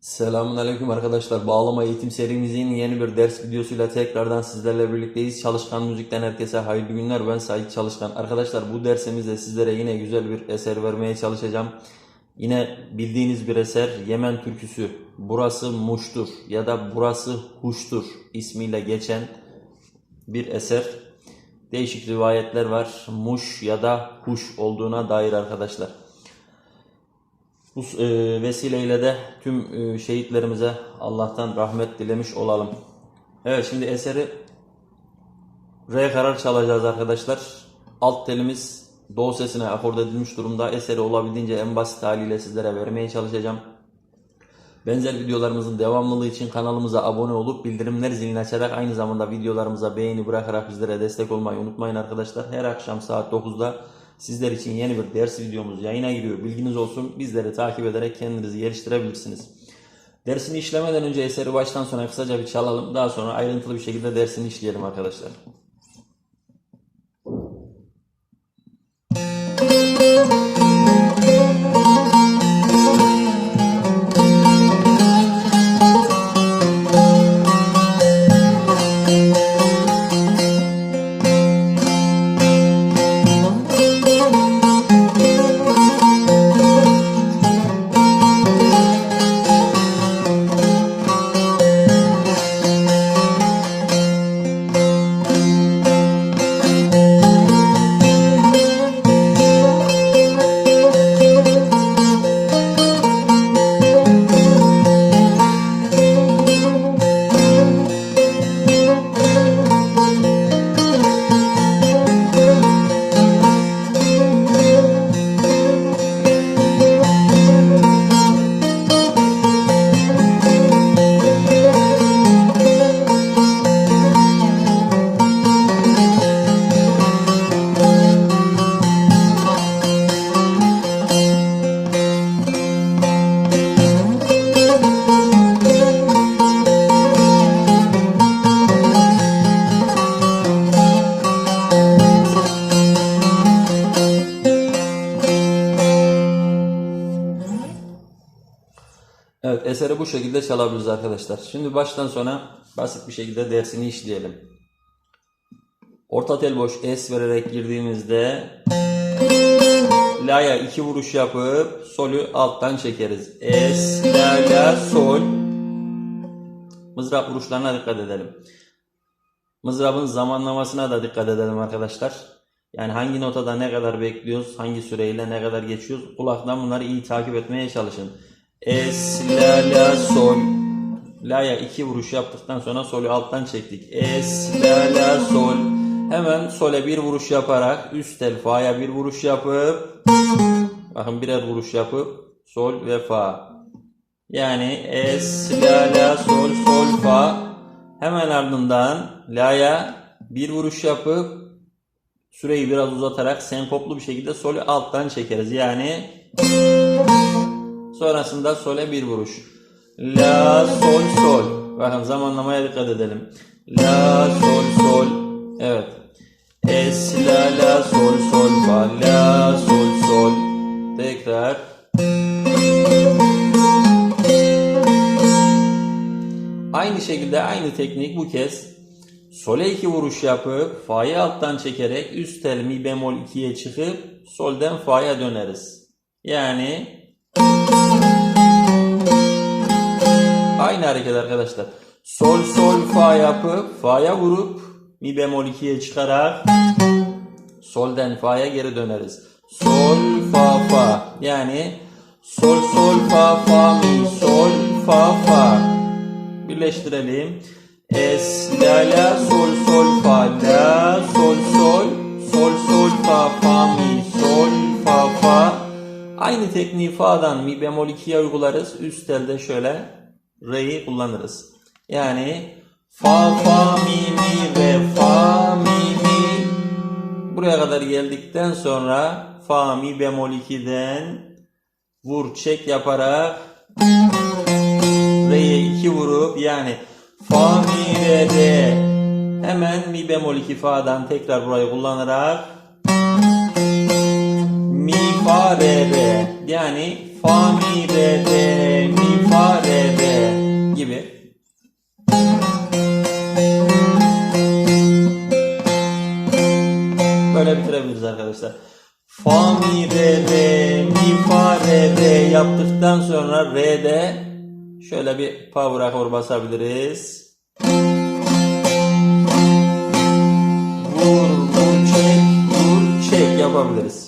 Selamünaleyküm arkadaşlar. Bağlama eğitim serimizin yeni bir ders videosuyla tekrardan sizlerle birlikteyiz. Çalışkan Müzik'ten herkese hayırlı günler. Ben Sait Çalışkan. Arkadaşlar bu dersimizde sizlere yine güzel bir eser vermeye çalışacağım. Yine bildiğiniz bir eser Yemen türküsü. Burası Muş'tur ya da Burası Huş'tur ismiyle geçen bir eser. Değişik rivayetler var. Muş ya da Huş olduğuna dair arkadaşlar. Bu e, vesileyle de tüm e, şehitlerimize Allah'tan rahmet dilemiş olalım. Evet şimdi eseri re karar çalacağız arkadaşlar. Alt telimiz do sesine akord edilmiş durumda. Eseri olabildiğince en basit haliyle sizlere vermeye çalışacağım. Benzer videolarımızın devamlılığı için kanalımıza abone olup bildirimler zilini açarak aynı zamanda videolarımıza beğeni bırakarak bizlere destek olmayı unutmayın arkadaşlar. Her akşam saat 9'da sizler için yeni bir ders videomuz yayına giriyor. Bilginiz olsun. Bizleri takip ederek kendinizi geliştirebilirsiniz. Dersini işlemeden önce eseri baştan sona kısaca bir çalalım. Daha sonra ayrıntılı bir şekilde dersini işleyelim arkadaşlar. Evet eseri bu şekilde çalabiliriz arkadaşlar. Şimdi baştan sona basit bir şekilde dersini işleyelim. Orta tel boş es vererek girdiğimizde La'ya iki vuruş yapıp solü alttan çekeriz. Es, La, La, Sol. Mızrap vuruşlarına dikkat edelim. Mızrabın zamanlamasına da dikkat edelim arkadaşlar. Yani hangi notada ne kadar bekliyoruz, hangi süreyle ne kadar geçiyoruz. Kulaktan bunları iyi takip etmeye çalışın. Es, La, La, Sol. La'ya iki vuruş yaptıktan sonra solü alttan çektik. Es, La, La, Sol. Hemen sole bir vuruş yaparak üst tel fa'ya bir vuruş yapıp bakın birer vuruş yapıp sol ve fa. Yani es, la, la, sol, sol, fa. Hemen ardından la'ya bir vuruş yapıp süreyi biraz uzatarak senkoplu bir şekilde solü alttan çekeriz. Yani sonrasında sole bir vuruş. La, sol, sol. Bakın zamanlamaya dikkat edelim. La, sol, sol. Evet. Es, la, la, sol, sol, fa, la, sol, sol. Tekrar. Aynı şekilde aynı teknik bu kez sole iki vuruş yapıp fa'yı alttan çekerek üst tel mi bemol 2'ye çıkıp solden fa'ya döneriz. Yani aynı hareket arkadaşlar. Sol sol fa yapıp fa'ya vurup mi bemol 2'ye çıkarak solden fa'ya geri döneriz. Sol fa fa yani sol sol fa fa mi sol fa fa birleştirelim. Es la la sol sol fa la sol sol sol sol fa fa mi Aynı tekniği fa'dan mi bemol 2'ye uygularız. Üst telde şöyle re'yi kullanırız. Yani fa fa mi mi re fa mi mi Buraya kadar geldikten sonra fa mi bemol 2'den vur çek yaparak re'ye 2 vurup yani fa mi re re hemen mi bemol 2 fa'dan tekrar burayı kullanarak mi fa re re yani fa mi re re mi fa re re gibi. Böyle bitirebiliriz arkadaşlar. Fa mi re re mi fa re re yaptıktan sonra re'de şöyle bir power akor basabiliriz. Vur, vur, çek, vur, çek yapabiliriz.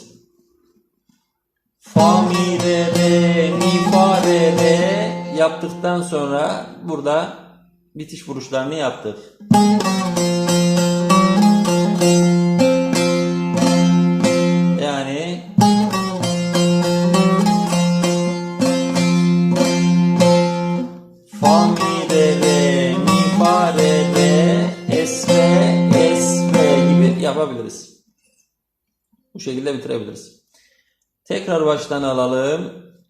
Fa, mi, re, re, mi, fa, re, re yaptıktan sonra burada bitiş vuruşlarını yaptık. Yani Fa mi re re mi fa re re es re es re gibi yapabiliriz. Bu şekilde bitirebiliriz. Tekrar baştan alalım.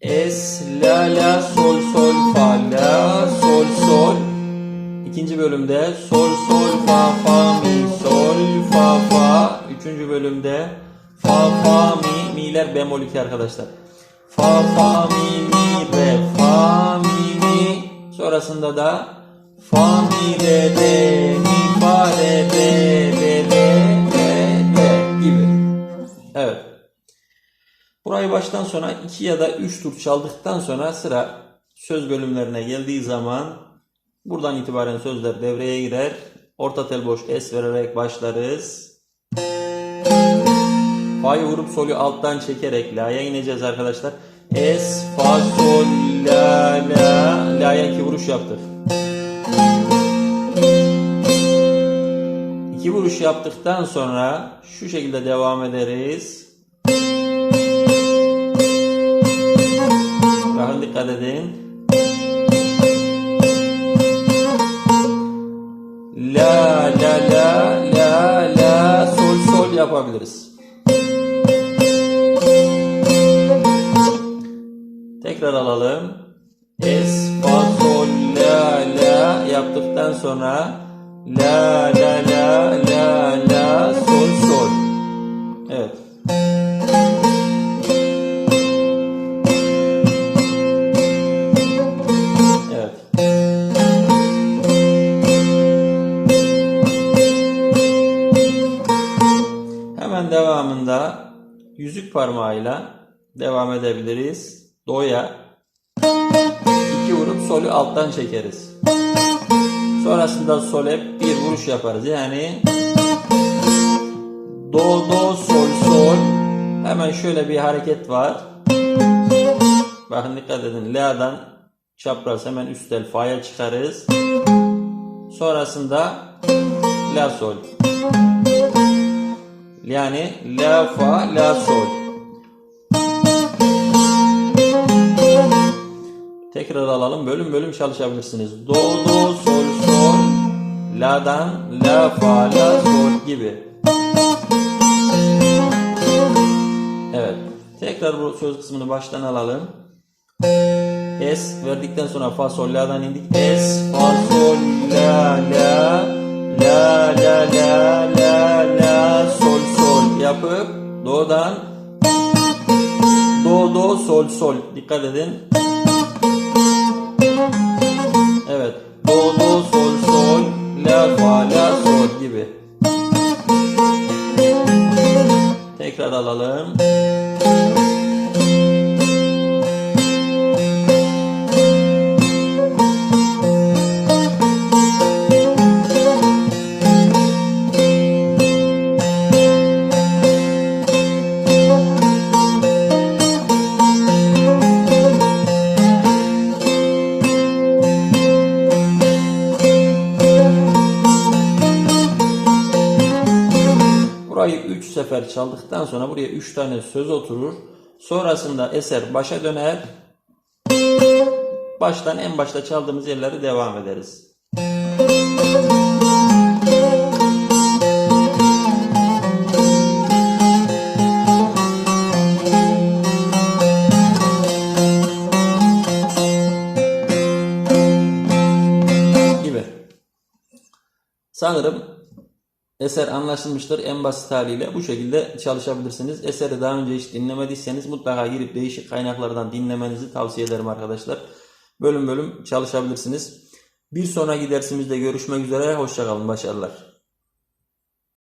Es la la sol sol fa la sol sol. İkinci bölümde sol sol fa fa mi sol fa fa. Üçüncü bölümde fa fa mi mi'ler bemol 2 arkadaşlar. Fa fa mi mi re fa mi mi. Sonrasında da fa mi re re mi Baştan sona 2 ya da 3 tur çaldıktan sonra sıra söz bölümlerine geldiği zaman buradan itibaren sözler devreye girer. Orta tel boş es vererek başlarız. Fa'yı vurup solü alttan çekerek la'ya ineceğiz arkadaşlar. Es, fa, sol, la, la. La'ya iki vuruş yaptık. İki vuruş yaptıktan sonra şu şekilde devam ederiz. Dikkat edin. La la la la la sol sol yapabiliriz. Tekrar alalım. Es fa sol la la yaptıktan sonra la la la la la sol sol. Evet. Devamında yüzük parmağıyla devam edebiliriz. Do'ya iki vurup solü alttan çekeriz. Sonrasında sole bir vuruş yaparız. Yani do do sol sol. Hemen şöyle bir hareket var. Bakın dikkat edin. La'dan çapraz hemen üst tel fa'ya çıkarız. Sonrasında la sol. Yani la fa la sol. Tekrar alalım. Bölüm bölüm çalışabilirsiniz. Do do sol sol. La'dan la fa la sol gibi. Evet. Tekrar bu söz kısmını baştan alalım. Es verdikten sonra fa sol la'dan indik. Es fa sol dikkat edin. Evet. Do do sol sol la fa la sol gibi. Tekrar alalım. Sefer çaldıktan sonra buraya 3 tane söz oturur. Sonrasında eser başa döner. Baştan en başta çaldığımız yerleri devam ederiz. Gibi. Sanırım eser anlaşılmıştır. En basit haliyle bu şekilde çalışabilirsiniz. Eseri daha önce hiç dinlemediyseniz mutlaka girip değişik kaynaklardan dinlemenizi tavsiye ederim arkadaşlar. Bölüm bölüm çalışabilirsiniz. Bir sonraki dersimizde görüşmek üzere. Hoşçakalın. Başarılar.